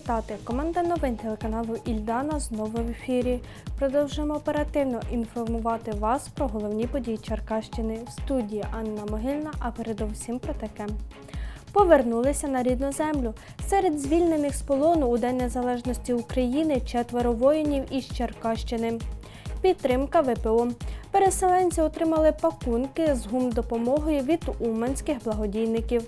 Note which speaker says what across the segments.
Speaker 1: вітати! Команда новин телеканалу Ільдана знову в ефірі. Продовжуємо оперативно інформувати вас про головні події Черкащини в студії Анна Могильна, а передовсім про таке. Повернулися на рідну землю. Серед звільнених з полону у День Незалежності України четверо воїнів із Черкащини. Підтримка ВПО. Переселенці отримали пакунки з гумдопомогою від уманських благодійників.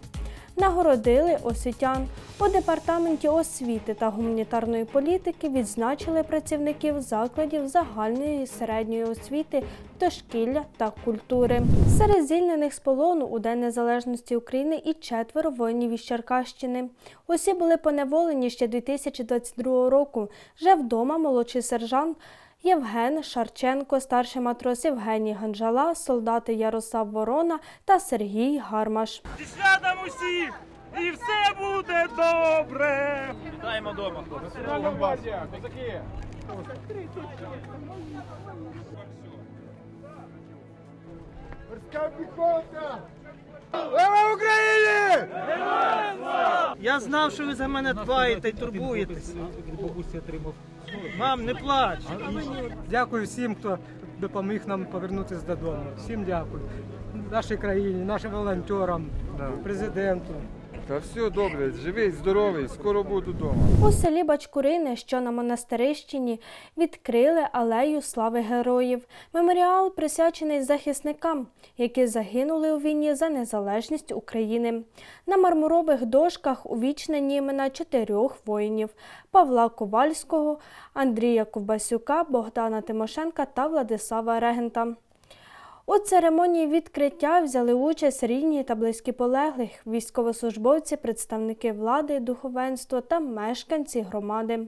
Speaker 1: Нагородили освітян. У департаменті освіти та гуманітарної політики відзначили працівників закладів загальної і середньої освіти, дошкілля та культури. Серед звільнених з полону у День Незалежності України і четверо воїнів із Черкащини. Усі були поневолені ще 2022 року. Вже вдома молодший сержант Євген Шарченко, старший матрос Євгеній Ганжала, солдати Ярослав Ворона та Сергій Гармаш.
Speaker 2: Зі святом усіх! І все буде добре!
Speaker 3: Вітаємо вдома, хлопці.
Speaker 4: Гвардія, козаки! Морська піхота! Слава Україні!
Speaker 2: Я знав, що ви за мене дбаєте і турбуєтесь. Мам, не плач.
Speaker 5: Дякую всім, хто допоміг нам повернутися додому. Всім дякую. Нашій країні, нашим волонтерам, президенту.
Speaker 4: Та все добре, живий, здоровий, скоро буду вдома.
Speaker 1: У селі Бачкурини, що на монастирищині, відкрили алею слави героїв. Меморіал присвячений захисникам, які загинули у війні за незалежність України. На мармурових дошках увічнені імена чотирьох воїнів: Павла Ковальського, Андрія Ковбасюка, Богдана Тимошенка та Владислава Регента. У церемонії відкриття взяли участь рідні та близькі полеглих, військовослужбовці, представники влади, духовенства та мешканці громади.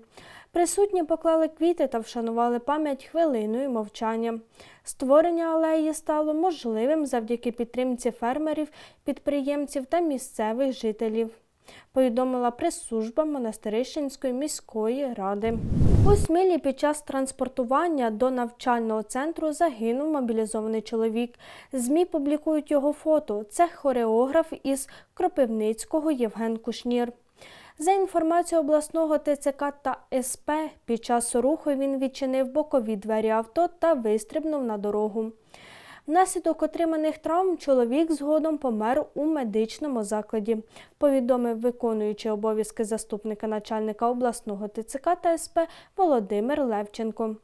Speaker 1: Присутні поклали квіти та вшанували пам'ять хвилиною мовчання. Створення алеї стало можливим завдяки підтримці фермерів, підприємців та місцевих жителів. Повідомила прес-служба Монастирищенської міської ради. У Смілі під час транспортування до навчального центру загинув мобілізований чоловік. ЗМІ публікують його фото. Це хореограф із Кропивницького Євген Кушнір. За інформацією обласного ТЦК та СП, під час руху він відчинив бокові двері авто та вистрибнув на дорогу. Внаслідок отриманих травм чоловік згодом помер у медичному закладі, повідомив виконуючий обов'язки заступника начальника обласного ТЦК та СП Володимир Левченко.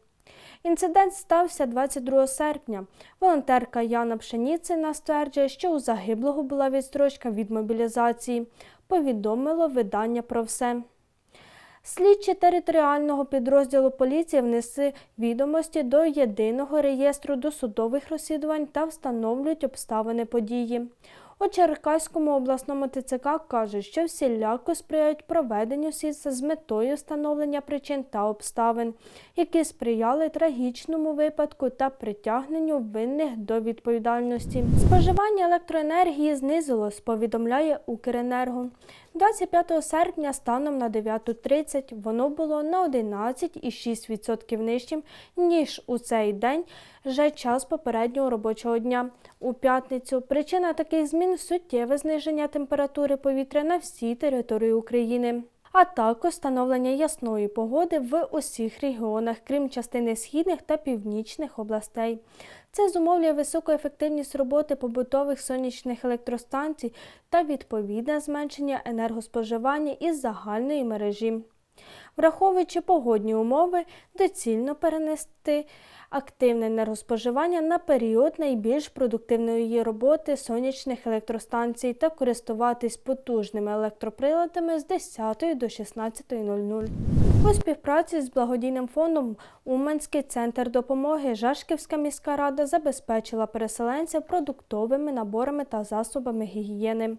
Speaker 1: Інцидент стався 22 серпня. Волонтерка Яна Пшеніцина стверджує, що у загиблого була відстрочка від мобілізації. Повідомило видання про все. Слідчі територіального підрозділу поліції внесли відомості до єдиного реєстру досудових розслідувань та встановлюють обставини події. У Черкаському обласному ТЦК кажуть, що всіляко сприяють проведенню слідства з метою встановлення причин та обставин, які сприяли трагічному випадку та притягненню винних до відповідальності. Споживання електроенергії знизилось, повідомляє Укренерго. 25 серпня станом на 9.30 воно було на 11,6% нижчим, ніж у цей день вже час попереднього робочого дня. У п'ятницю причина таких змін суттєве зниження температури повітря на всій території України. А також встановлення ясної погоди в усіх регіонах, крім частини східних та північних областей. Це зумовлює високу ефективність роботи побутових сонячних електростанцій та відповідне зменшення енергоспоживання із загальної мережі. Враховуючи погодні умови, доцільно перенести активне енергоспоживання на період найбільш продуктивної роботи сонячних електростанцій та користуватись потужними електроприладами з 10 до 16.00. У співпраці з благодійним фондом Уманський центр допомоги Жашківська міська рада забезпечила переселенців продуктовими наборами та засобами гігієни.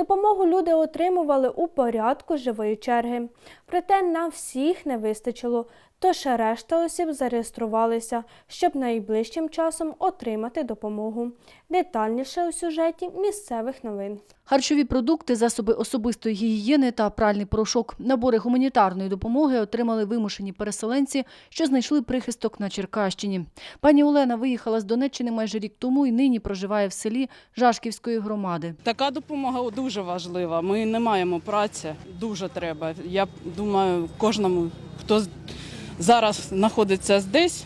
Speaker 1: Допомогу люди отримували у порядку живої черги. Проте на всіх не вистачило, тож решта осіб зареєструвалися, щоб найближчим часом отримати допомогу. Детальніше у сюжеті місцевих новин.
Speaker 6: Харчові продукти, засоби особистої гігієни та пральний порошок, набори гуманітарної допомоги отримали вимушені переселенці, що знайшли прихисток на Черкащині. Пані Олена виїхала з Донеччини майже рік тому і нині проживає в селі Жашківської громади.
Speaker 7: Така допомога дуже
Speaker 3: дуже важлива. Ми не маємо праці, дуже треба. Я думаю, кожному, хто з- зараз знаходиться десь,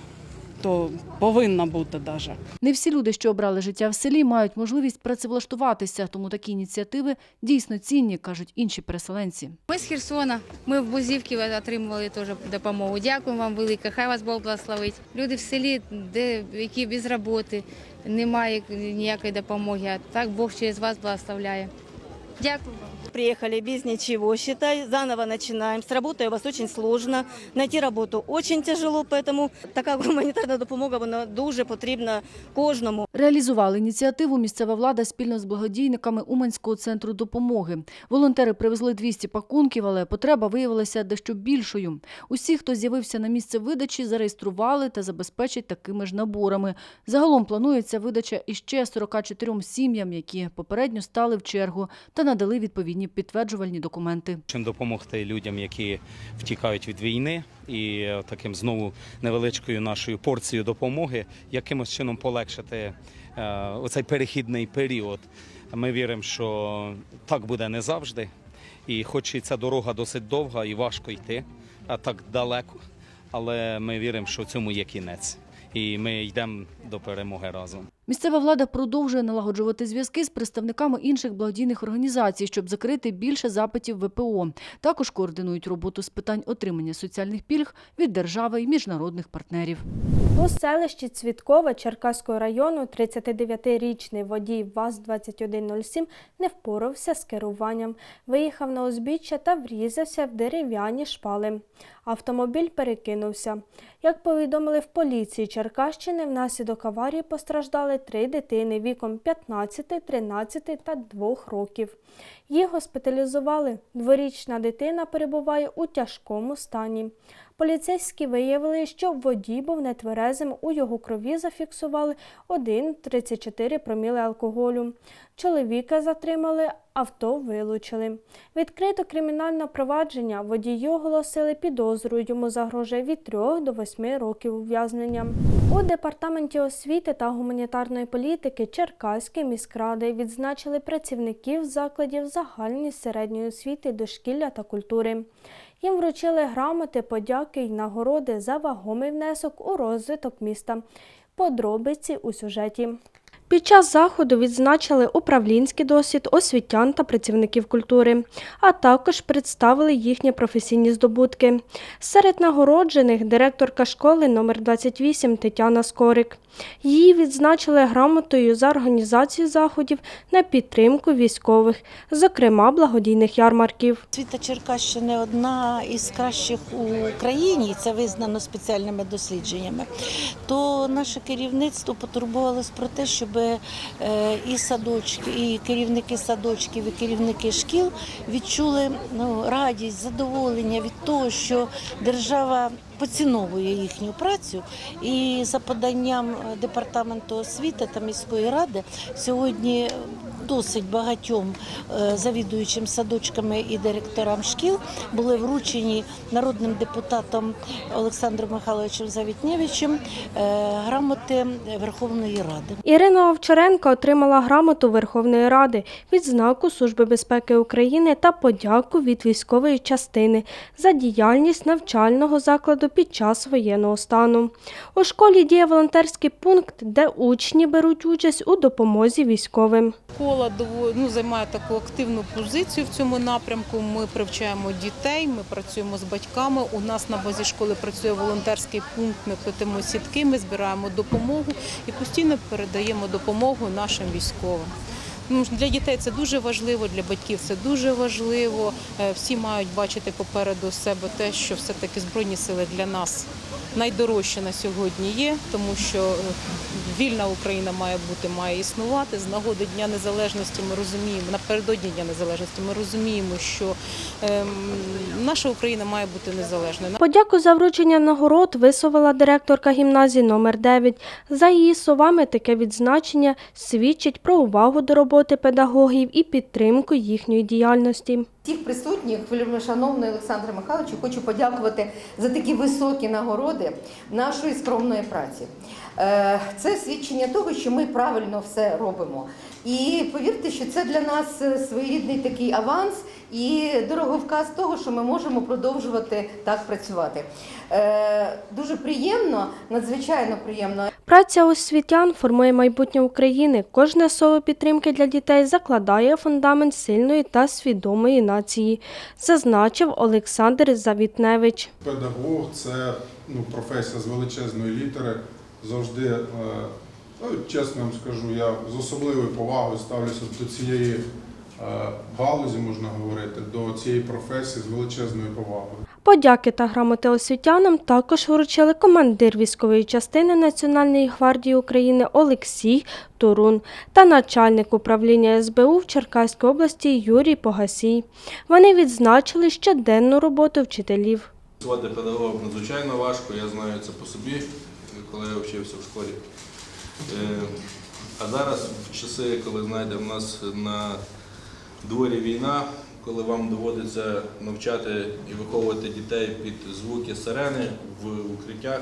Speaker 3: то повинна бути навіть.
Speaker 6: Не всі люди, що обрали життя в селі, мають можливість працевлаштуватися, тому такі ініціативи дійсно цінні, кажуть інші переселенці.
Speaker 7: Ми з Херсона. Ми в Бузівці отримували теж допомогу. Дякую вам велике. Хай вас Бог благословить. Люди в селі, де які без роботи, немає ніякої допомоги. А так Бог через вас благословляє. Дякую вам.
Speaker 8: Приехали без ничего, считай, заново начинаем. С работой у вас очень сложно. Найти работу очень тяжело, поэтому така гуманітарна допомога, вона дуже потрібна кожному.
Speaker 6: Реалізували ініціативу місцева влада спільно з благодійниками Уманського центру допомоги. Волонтери привезли 200 пакунків, але потреба виявилася дещо більшою. Усі, хто з'явився на місце видачі, зареєстрували та забезпечать такими ж наборами. Загалом планується видача іще 44 сім'ям, які попередньо стали в чергу та надали відповідні підтверджувальні документи.
Speaker 9: Чим допомогти людям, які втікають від війни, і е, таким знову невеличкою нашою порцією допомоги, якимось чином полегшити е, оцей перехідний період. Ми віримо, що так буде не завжди. І хоч і ця дорога досить довга і важко йти, а так далеко. Але ми віримо, що цьому є кінець. І ми йдемо до перемоги разом.
Speaker 6: Місцева влада продовжує налагоджувати зв'язки з представниками інших благодійних організацій, щоб закрити більше запитів ВПО. Також координують роботу з питань отримання соціальних пільг від держави і міжнародних партнерів.
Speaker 1: У селищі Цвіткове Черкаського району 39-річний водій ВАЗ-2107 не впорався з керуванням. Виїхав на узбіччя та врізався в дерев'яні шпали. Автомобіль перекинувся. Як повідомили в поліції Черкащини, внаслідок аварії постраждали три дитини віком 15, 13 та 2 років. Їх госпіталізували. Дворічна дитина перебуває у тяжкому стані. Поліцейські виявили, що водій був нетверезим, у його крові зафіксували 1,34 проміли алкоголю. Чоловіка затримали, авто вилучили. Відкрито кримінальне провадження. Водію оголосили підозру. Йому загрожує від 3 до 8 років ув'язнення. У департаменті освіти та гуманітарної політики Черкаської міськради відзначили працівників закладів загальної середньої освіти, дошкілля та культури. Їм вручили грамоти, подяки й нагороди за вагомий внесок у розвиток міста. Подробиці у сюжеті. Під час заходу відзначили управлінський досвід освітян та працівників культури, а також представили їхні професійні здобутки. Серед нагороджених директорка школи номер 28 Тетяна Скорик. Її відзначили грамотою за організацію заходів на підтримку військових, зокрема благодійних ярмарків.
Speaker 10: Освіта Черкащини одна із кращих у країні, і це визнано спеціальними дослідженнями. То наше керівництво потурбувалось про те, щоб е, і садочки, і керівники садочків, і керівники шкіл відчули ну, радість, задоволення від того, що держава поціновує їхню працю. І за поданням департаменту освіти та міської ради сьогодні досить багатьом е, завідуючим садочками і директорам шкіл були вручені народним депутатом Олександром Михайловичем Завітнєвичем е, грамоти Верховної Ради.
Speaker 1: Ірина Овчаренко отримала грамоту Верховної Ради, відзнаку Служби безпеки України та подяку від військової частини за діяльність навчального закладу під час воєнного стану. У школі діє волонтерський пункт, де учні беруть участь у допомозі військовим.
Speaker 11: Школа ну, займає таку активну позицію в цьому напрямку. Ми привчаємо дітей, ми працюємо з батьками. У нас на базі школи працює волонтерський пункт. Ми плетемо сітки, ми збираємо допомогу і постійно передаємо допомогу нашим військовим. Ну, Для дітей це дуже важливо, для батьків це дуже важливо. Е, Всі мають бачити попереду себе те, що все-таки Збройні сили для нас найдорожче на сьогодні є, тому що е, вільна Україна має бути, має існувати. З нагоди Дня Незалежності ми розуміємо, напередодні Дня Незалежності ми розуміємо, що ем, наша Україна має бути незалежною.
Speaker 1: Подяку за вручення нагород висловила директорка гімназії номер 9 За її словами, таке відзначення свідчить про увагу до роботи роботи педагогів і підтримку їхньої діяльності.
Speaker 12: Всіх присутніх, шановний Олександре Михайловичу, хочу подякувати за такі високі нагороди нашої скромної праці. Е, Це свідчення того, що ми правильно все робимо. І повірте, що це для нас е, своєрідний такий аванс і дороговказ того, що ми можемо продовжувати так працювати. Е, Дуже приємно, надзвичайно приємно.
Speaker 1: Праця освітян формує майбутнє України. Кожне слово підтримки для дітей закладає фундамент сильної та свідомої нації, зазначив Олександр Завітневич.
Speaker 13: Педагог це ну, професія з величезної літери. Завжди, е, ну, чесно вам скажу, я з особливою повагою ставлюся до цієї е, галузі, можна говорити, до цієї професії з величезною повагою.
Speaker 1: Подяки та грамоти освітянам також вручили командир військової частини Національної гвардії України Олексій Турун та начальник управління СБУ в Черкаській області Юрій Погасій. Вони відзначили щоденну роботу вчителів.
Speaker 14: Працювати педагогом надзвичайно важко, я знаю це по собі, коли я вчився в школі. Е, А зараз, в часи, коли знаєте, в нас на дворі війна, коли вам доводиться навчати і виховувати дітей під звуки сирени в укриттях,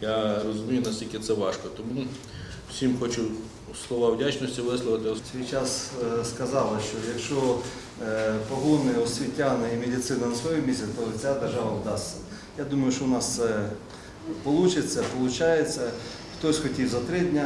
Speaker 14: я розумію, наскільки це важко. Тому всім хочу слова вдячності висловити.
Speaker 15: свій час е, сказала, що якщо е, погони, освітяни і медицина на своєму місці, то ця держава вдасться. Я думаю, що у нас це вийде, виходить. Хтось хотів за три дні,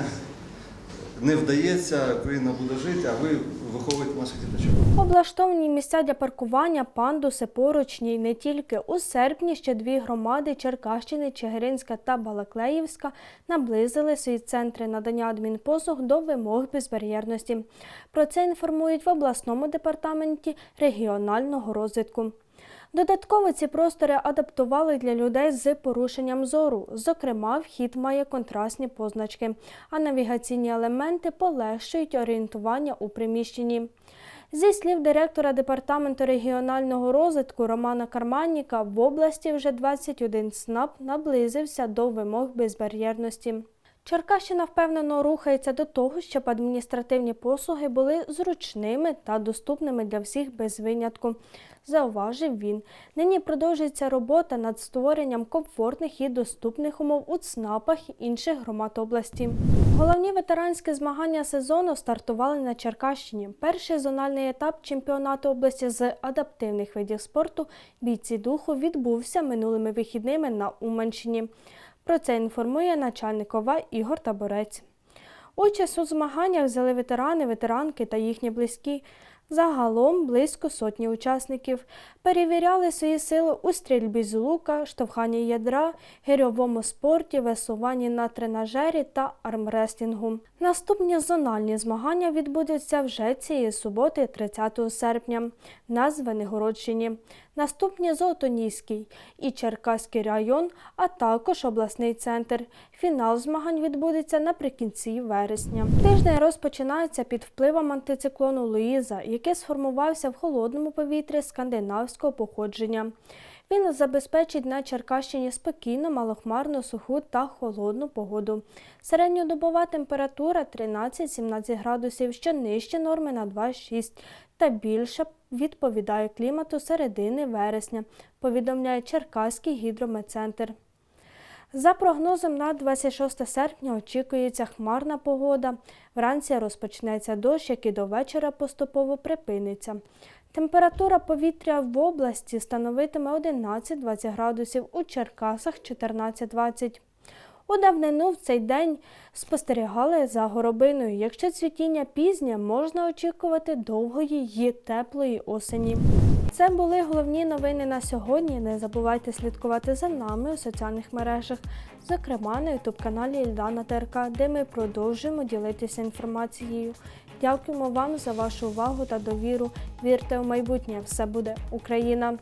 Speaker 15: не вдається, Україна буде жити, а ви виховуєте наших діточок.
Speaker 1: Облаштовані місця для паркування, пандуси, поручні не тільки. У серпні ще дві громади Черкащини, Чигиринська та Балаклеївська наблизили свої центри надання адмінпослуг до вимог безбар'єрності. Про це інформують в обласному департаменті регіонального розвитку. Додатково ці простори адаптували для людей з порушенням зору. Зокрема, вхід має контрастні позначки, а навігаційні елементи полегшують орієнтування у приміщенні. Зі слів директора департаменту регіонального розвитку Романа Карманніка, в області вже 21 СНАП наблизився до вимог безбар'єрності. Черкащина впевнено рухається до того, щоб адміністративні послуги були зручними та доступними для всіх без винятку, зауважив він. Нині продовжується робота над створенням комфортних і доступних умов у ЦНАПах інших громад області. Головні ветеранські змагання сезону стартували на Черкащині. Перший зональний етап чемпіонату області з адаптивних видів спорту бійці духу відбувся минулими вихідними на Уманщині. Про це інформує начальник ОВА Ігор Таборець. Участь у змаганнях взяли ветерани, ветеранки та їхні близькі. Загалом близько сотні учасників перевіряли свої сили у стрільбі з лука, штовханні ядра, гирьовому спорті, веслуванні на тренажері та армрестінгу. Наступні зональні змагання відбудуться вже цієї суботи, 30 серпня, на Звенигородщині. Наступні Золотоніський і Черкаський район, а також обласний центр. Фінал змагань відбудеться наприкінці вересня. Тиждень розпочинається під впливом антициклону Луїза, який сформувався в холодному повітрі скандинавського походження. Він забезпечить на Черкащині спокійну, малохмарну, суху та холодну погоду. Середньодобова температура 13-17 градусів, що нижче норми на 2,6 та більше відповідає клімату середини вересня, повідомляє Черкаський гідрометцентр. За прогнозом на 26 серпня очікується хмарна погода. Вранці розпочнеться дощ, який до вечора поступово припиниться. Температура повітря в області становитиме 11-20 градусів, у Черкасах 14-20. У давнину в цей день спостерігали за горобиною. Якщо цвітіння пізнє, можна очікувати довгої й теплої осені. Це були головні новини на сьогодні. Не забувайте слідкувати за нами у соціальних мережах, зокрема на ютуб-каналі Ільдана ТРК, де ми продовжуємо ділитися інформацією. Дякуємо вам за вашу увагу та довіру. Вірте у майбутнє, все буде Україна!